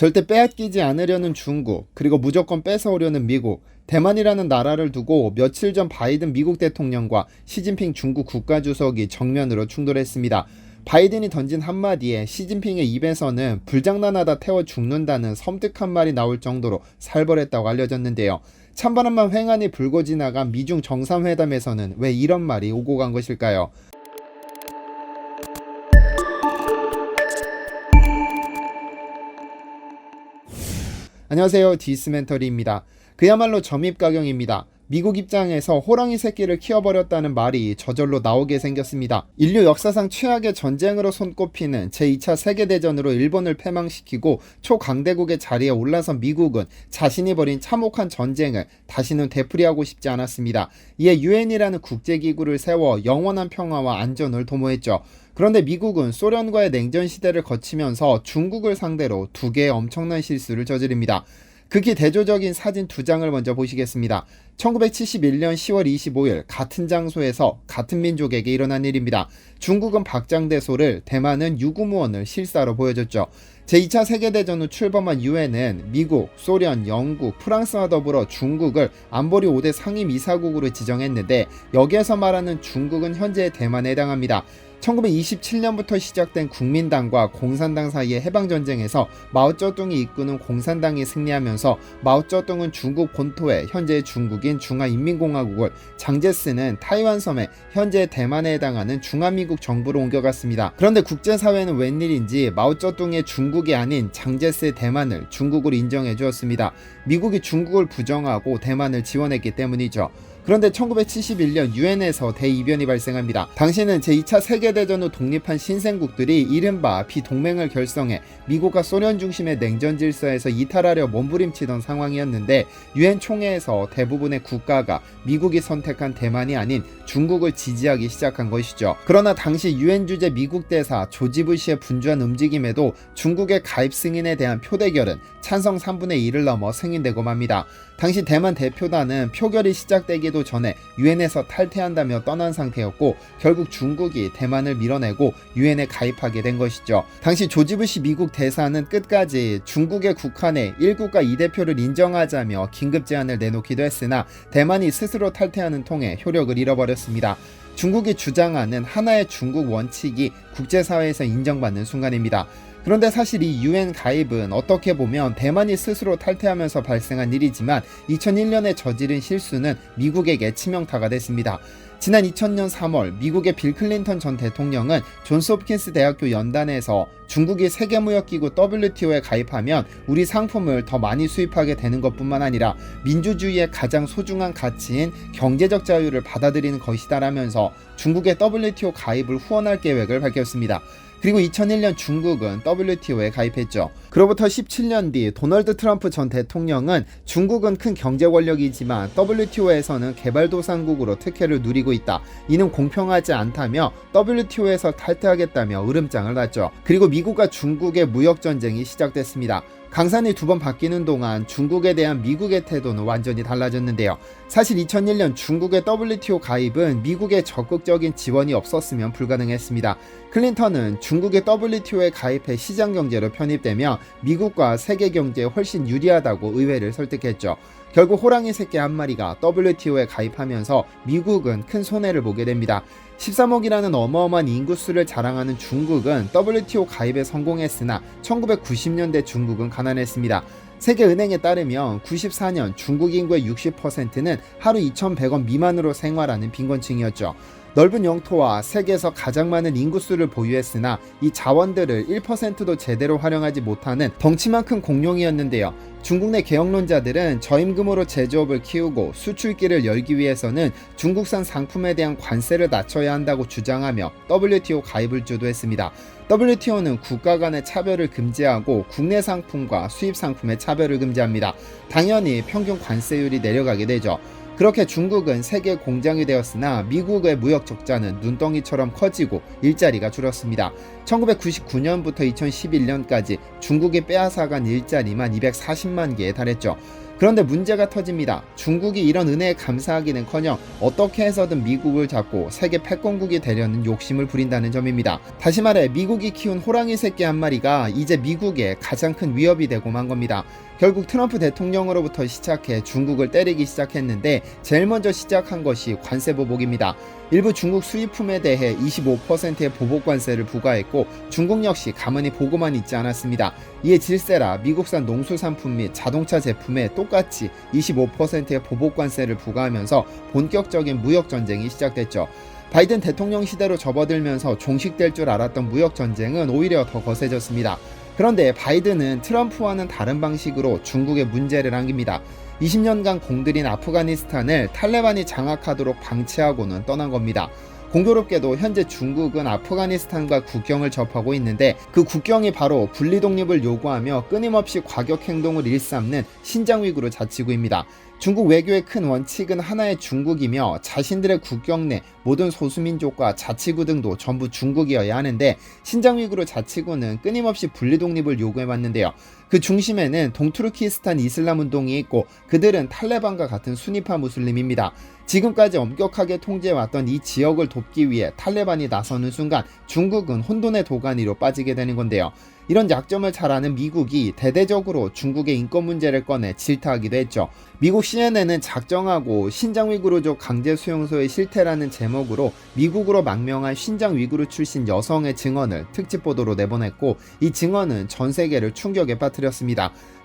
절대 빼앗기지 않으려는 중국, 그리고 무조건 뺏어오려는 미국, 대만이라는 나라를 두고 며칠 전 바이든 미국 대통령과 시진핑 중국 국가주석이 정면으로 충돌했습니다. 바이든이 던진 한마디에 시진핑의 입에서는 불장난하다 태워 죽는다는 섬뜩한 말이 나올 정도로 살벌했다고 알려졌는데요. 찬바람만 횡하니 불고 지나간 미중 정상회담에서는 왜 이런 말이 오고 간 것일까요? 안녕하세요. 디스멘터리입니다. 그야말로 점입가경입니다. 미국 입장에서 호랑이 새끼를 키워버렸다는 말이 저절로 나오게 생겼습니다. 인류 역사상 최악의 전쟁으로 손꼽히는 제2차 세계대전으로 일본을 패망시키고 초강대국의 자리에 올라선 미국은 자신이 벌인 참혹한 전쟁을 다시는 되풀이하고 싶지 않았습니다. 이에 유엔이라는 국제기구를 세워 영원한 평화와 안전을 도모했죠. 그런데 미국은 소련과의 냉전 시대를 거치면서 중국을 상대로 두 개의 엄청난 실수를 저지릅니다. 극히 대조적인 사진 두 장을 먼저 보시겠습니다. 1971년 10월 25일 같은 장소에서 같은 민족에게 일어난 일입니다. 중국은 박장대소를 대만은 유구무원을 실사로 보여줬죠. 제2차 세계대전 후 출범한 유엔은 미국, 소련, 영국, 프랑스와 더불어 중국을 안보리 5대 상임이사국으로 지정했는데 여기에서 말하는 중국은 현재의 대만에 해당합니다. 1927년부터 시작된 국민당과 공산당 사이의 해방전쟁에서 마오쩌둥이 이끄는 공산당이 승리하면서 마오쩌둥은 중국 본토에 현재의 중국인 중화인민공화국을 장제스는 타이완 섬에 현재 대만에 해당하는 중화미국 정부로 옮겨갔습니다. 그런데 국제사회는 웬일인지 마오쩌둥의 중국이 아닌 장제스의 대만을 중국으로 인정해 주었습니다. 미국이 중국을 부정하고 대만을 지원했기 때문이죠. 그런데 1971년 유엔에서 대이변이 발생합니다. 당시는 제2차 세계대전 후 독립한 신생국들이 이른바 비동맹을 결성해 미국과 소련 중심의 냉전 질서에서 이탈하려 몸부림치던 상황이었는데 유엔 총회에서 대부분의 국가가 미국이 선택한 대만이 아닌 중국을 지지하기 시작한 것이죠. 그러나 당시 유엔 주재 미국 대사 조지 부시의 분주한 움직임에도 중국의 가입 승인에 대한 표대결은 찬성 3분의 1을 넘어 승인되고 맙니다. 당시 대만 대표단은 표결이 시작되기도 전에 유엔에서 탈퇴한다며 떠난 상태였고 결국 중국이 대만을 밀어내고 유엔에 가입하게 된 것이죠. 당시 조지 부시 미국 대사는 끝까지 중국의 국한에 1국가 2대표를 인정하자며 긴급 제안을 내놓기도 했으나 대만이 스스로 탈퇴하는 통에 효력을 잃어버렸습니다. 중국이 주장하는 하나의 중국 원칙이 국제사회에서 인정받는 순간입니다. 그런데 사실 이 유엔 가입은 어떻게 보면 대만이 스스로 탈퇴하면서 발생한 일이지만 2001년에 저지른 실수는 미국에게 치명타가 됐습니다. 지난 2000년 3월 미국의 빌 클린턴 전 대통령은 존스 홉킨스 대학교 연단에서 중국이 세계무역기구 WTO에 가입하면 우리 상품을 더 많이 수입하게 되는 것뿐만 아니라 민주주의의 가장 소중한 가치인 경제적 자유를 받아들이는 것이다라면서 중국의 WTO 가입을 후원할 계획을 밝혔습니다. 그리고 2001년 중국은 WTO에 가입했죠. 그로부터 17년 뒤 도널드 트럼프 전 대통령은 중국은 큰 경제 권력이지만 WTO에서는 개발도상국으로 특혜를 누리고 있다. 이는 공평하지 않다며 WTO에서 탈퇴하겠다며 으름장을 놨죠. 그리고 미국과 중국의 무역 전쟁이 시작됐습니다. 강산이 두 번 바뀌는 동안 중국에 대한 미국의 태도는 완전히 달라졌는데요. 사실 2001년 중국의 WTO 가입은 미국의 적극적인 지원이 없었으면 불가능했습니다. 클린턴은 중국의 WTO에 가입해 시장 경제로 편입되며 미국과 세계 경제에 훨씬 유리하다고 의회를 설득했죠. 결국 호랑이 새끼 한 마리가 WTO에 가입하면서 미국은 큰 손해를 보게 됩니다. 13억이라는 어마어마한 인구수를 자랑하는 중국은 WTO 가입에 성공했으나 1990년대 중국은 가난했습니다. 세계은행에 따르면 94년 중국 인구의 60%는 하루 2,100원 미만으로 생활하는 빈곤층이었죠. 넓은 영토와 세계에서 가장 많은 인구수를 보유했으나 이 자원들을 1%도 제대로 활용하지 못하는 덩치만 큰 공룡이었는데요. 중국 내 개혁론자들은 저임금으로 제조업을 키우고 수출길을 열기 위해서는 중국산 상품에 대한 관세를 낮춰야 한다고 주장하며 WTO 가입을 주도했습니다. WTO는 국가 간의 차별을 금지하고 국내 상품과 수입 상품의 차별을 금지합니다. 당연히 평균 관세율이 내려가게 되죠. 그렇게 중국은 세계 공장이 되었으나 미국의 무역 적자는 눈덩이처럼 커지고 일자리가 줄었습니다. 1999년부터 2011년까지 중국이 빼앗아간 일자리만 240만 개에 달했죠. 그런데 문제가 터집니다. 중국이 이런 은혜에 감사하기는커녕 어떻게 해서든 미국을 잡고 세계 패권국이 되려는 욕심을 부린다는 점입니다. 다시 말해 미국이 키운 호랑이 새끼 한 마리가 이제 미국의 가장 큰 위협이 되고 만 겁니다. 결국 트럼프 대통령으로부터 시작해 중국을 때리기 시작했는데 제일 먼저 시작한 것이 관세 보복입니다. 일부 중국 수입품에 대해 25%의 보복 관세를 부과했고 중국 역시 가만히 보고만 있지 않았습니다. 이에 질세라 미국산 농수산품 및 자동차 제품에 똑같이 25%의 보복 관세를 부과하면서 본격적인 무역 전쟁이 시작됐죠. 바이든 대통령 시대로 접어들면서 종식될 줄 알았던 무역 전쟁은 오히려 더 거세졌습니다. 그런데 바이든은 트럼프와는 다른 방식으로 중국에 문제를 안깁니다. 20년간 공들인 아프가니스탄을 탈레반이 장악하도록 방치하고는 떠난 겁니다. 공교롭게도 현재 중국은 아프가니스탄과 국경을 접하고 있는데 그 국경이 바로 분리 독립을 요구하며 끊임없이 과격 행동을 일삼는 신장 위구르 자치구입니다. 중국 외교의 큰 원칙은 하나의 중국이며 자신들의 국경 내 모든 소수민족과 자치구 등도 전부 중국이어야 하는데 신장 위구르 자치구는 끊임없이 분리 독립을 요구해 왔는데요. 그 중심에는 동투르키스탄 이슬람 운동이 있고 그들은 탈레반과 같은 순위파 무슬림입니다. 지금까지 엄격하게 통제해왔던 이 지역을 돕기 위해 탈레반이 나서는 순간 중국은 혼돈의 도가니로 빠지게 되는 건데요. 이런 약점을 잘 아는 미국이 대대적으로 중국의 인권 문제를 꺼내 질타하기도 했죠. 미국 CNN은 작정하고 신장 위구르족 강제 수용소의 실태라는 제목으로 미국으로 망명한 신장 위구르 출신 여성의 증언을 특집 보도로 내보냈고 이 증언은 전 세계를 충격에 빠뜨렸습니다.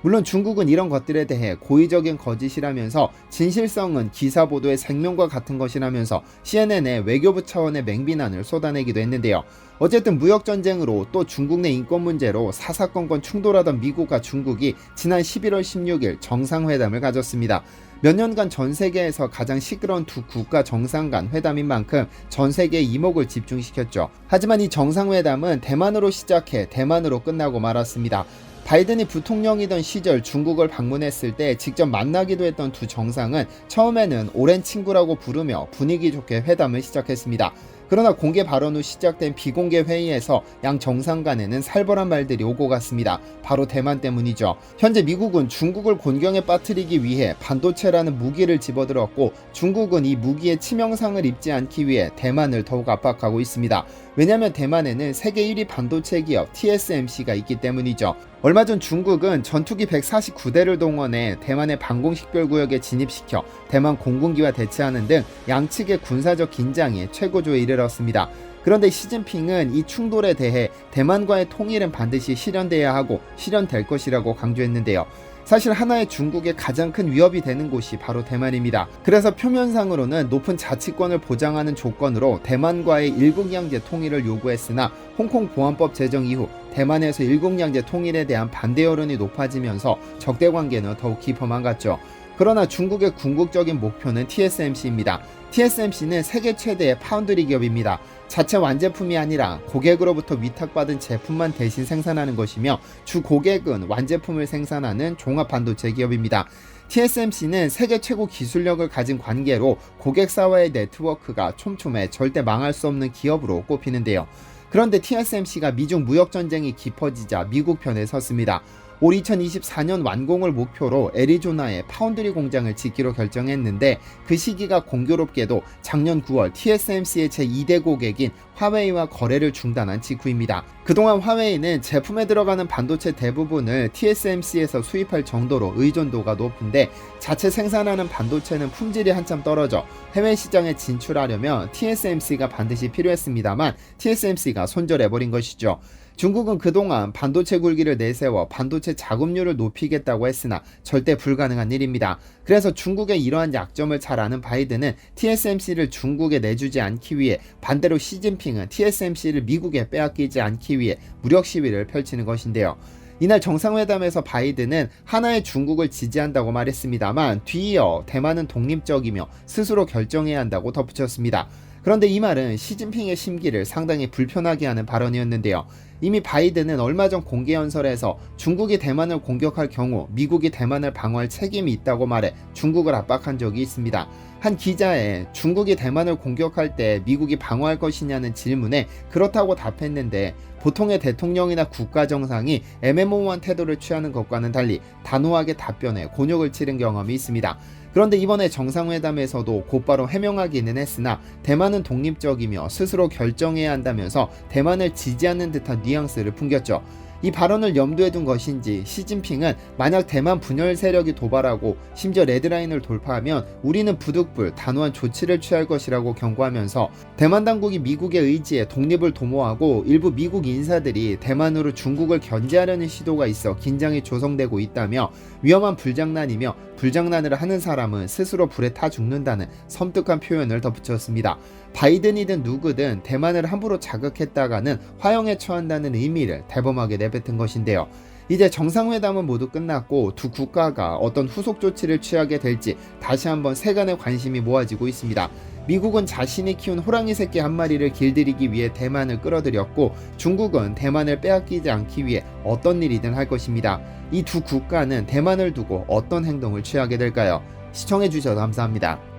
물론 중국은 이런 것들에 대해 고의적인 거짓이라면서 진실성은 기사 보도의 생명과 같은 것이라면서 CNN에 외교부 차원의 맹비난을 쏟아내기도 했는데요. 어쨌든 무역 전쟁으로 또 중국 내 인권 문제로 사사건건 충돌하던 미국과 중국이 지난 11월 16일 정상회담을 가졌습니다. 몇 년간 전 세계에서 가장 시끄러운 두 국가 정상 간 회담인 만큼 전 세계의 이목을 집중시켰죠. 하지만 이 정상회담은 대만으로 시작해 대만으로 끝나고 말았습니다. 바이든이 부통령이던 시절 중국을 방문했을 때 직접 만나기도 했던 두 정상은 처음에는 오랜 친구라고 부르며 분위기 좋게 회담을 시작했습니다. 그러나 공개 발언 후 시작된 비공개 회의에서 양 정상 간에는 살벌한 말들이 오고 갔습니다. 바로 대만 때문이죠. 현재 미국은 중국을 곤경에 빠뜨리기 위해 반도체라는 무기를 집어들었고 중국은 이 무기의 치명상을 입지 않기 위해 대만을 더욱 압박하고 있습니다. 왜냐하면 대만에는 세계 1위 반도체 기업 TSMC가 있기 때문이죠. 얼마 전 중국은 전투기 149대를 동원해 대만의 방공식별구역에 진입시켜 대만 공군기와 대치하는 등 양측의 군사적 긴장이 최고조에 이르렀습니다. 그런데 시진핑은 이 충돌에 대해 대만과의 통일은 반드시 실현돼야 하고 실현될 것이라고 강조했는데요. 사실 하나의 중국의 가장 큰 위협이 되는 곳이 바로 대만입니다. 그래서 표면상으로는 높은 자치권을 보장하는 조건으로 대만과의 일국양제 통일을 요구했으나 홍콩 보안법 제정 이후 대만에서 일국양제 통일에 대한 반대 여론이 높아지면서 적대 관계는 더욱 깊어만 갔죠. 그러나 중국의 궁극적인 목표는 TSMC입니다. TSMC는 세계 최대의 파운드리 기업입니다. 자체 완제품이 아니라 고객으로부터 위탁받은 제품만 대신 생산하는 것이며 주 고객은 완제품을 생산하는 종합 반도체 기업입니다. TSMC는 세계 최고 기술력을 가진 관계로 고객사와의 네트워크가 촘촘해 절대 망할 수 없는 기업으로 꼽히는데요. 그런데 TSMC가 미중 무역 전쟁이 깊어지자 미국 편에 섰습니다. 올 2024년 완공을 목표로 애리조나에 파운드리 공장을 짓기로 결정했는데 그 시기가 공교롭게도 작년 9월 TSMC의 제2대 고객인 화웨이와 거래를 중단한 직후입니다. 그동안 화웨이는 제품에 들어가는 반도체 대부분을 TSMC에서 수입할 정도로 의존도가 높은데 자체 생산하는 반도체는 품질이 한참 떨어져 해외 시장에 진출하려면 TSMC가 반드시 필요했습니다만 TSMC가 손절해버린 것이죠. 중국은 그동안 반도체 굴기를 내세워 반도체 자금률을 높이겠다고 했으나 절대 불가능한 일입니다. 그래서 중국의 이러한 약점을 잘 아는 바이든은 TSMC를 중국에 내주지 않기 위해 반대로 시진핑은 TSMC를 미국에 빼앗기지 않기 위해 무력 시위를 펼치는 것인데요. 이날 정상회담에서 바이든은 하나의 중국을 지지한다고 말했습니다만 뒤이어 대만은 독립적이며 스스로 결정해야 한다고 덧붙였습니다. 그런데 이 말은 시진핑의 심기를 상당히 불편하게 하는 발언이었는데요. 이미 바이든은 얼마 전 공개 연설에서 중국이 대만을 공격할 경우 미국이 대만을 방어할 책임이 있다고 말해 중국을 압박한 적이 있습니다. 한 기자의 중국이 대만을 공격할 때 미국이 방어할 것이냐는 질문에 그렇다고 답했는데 보통의 대통령이나 국가 정상이 애매모호한 태도를 취하는 것과는 달리 단호하게 답변해 곤욕을 치른 경험이 있습니다. 그런데 이번에 정상회담에서도 곧바로 해명하기는 했으나 대만은 독립적이며 스스로 결정해야 한다면서 대만을 지지하는 듯한 뉘앙스를 풍겼죠. 이 발언을 염두에 둔 것인지 시진핑은 만약 대만 분열 세력이 도발하고 심지어 레드라인을 돌파하면 우리는 부득불 단호한 조치를 취할 것이라고 경고하면서 대만 당국이 미국의 의지에 독립을 도모하고 일부 미국 인사들이 대만으로 중국을 견제하려는 시도가 있어 긴장이 조성되고 있다며 위험한 불장난이며 불장난을 하는 사람은 스스로 불에 타 죽는다는 섬뜩한 표현을 덧붙였습니다. 바이든이든 누구든 대만을 함부로 자극했다가는 화형에 처한다는 의미를 대범하게 내뱉은 것인데요. 이제 정상회담은 모두 끝났고 두 국가가 어떤 후속 조치를 취하게 될지 다시 한번 세간의 관심이 모아지고 있습니다. 미국은 자신이 키운 호랑이 새끼 한 마리를 길들이기 위해 대만을 끌어들였고 중국은 대만을 빼앗기지 않기 위해 어떤 일이든 할 것입니다. 이 두 국가는 대만을 두고 어떤 행동을 취하게 될까요? 시청해주셔서 감사합니다.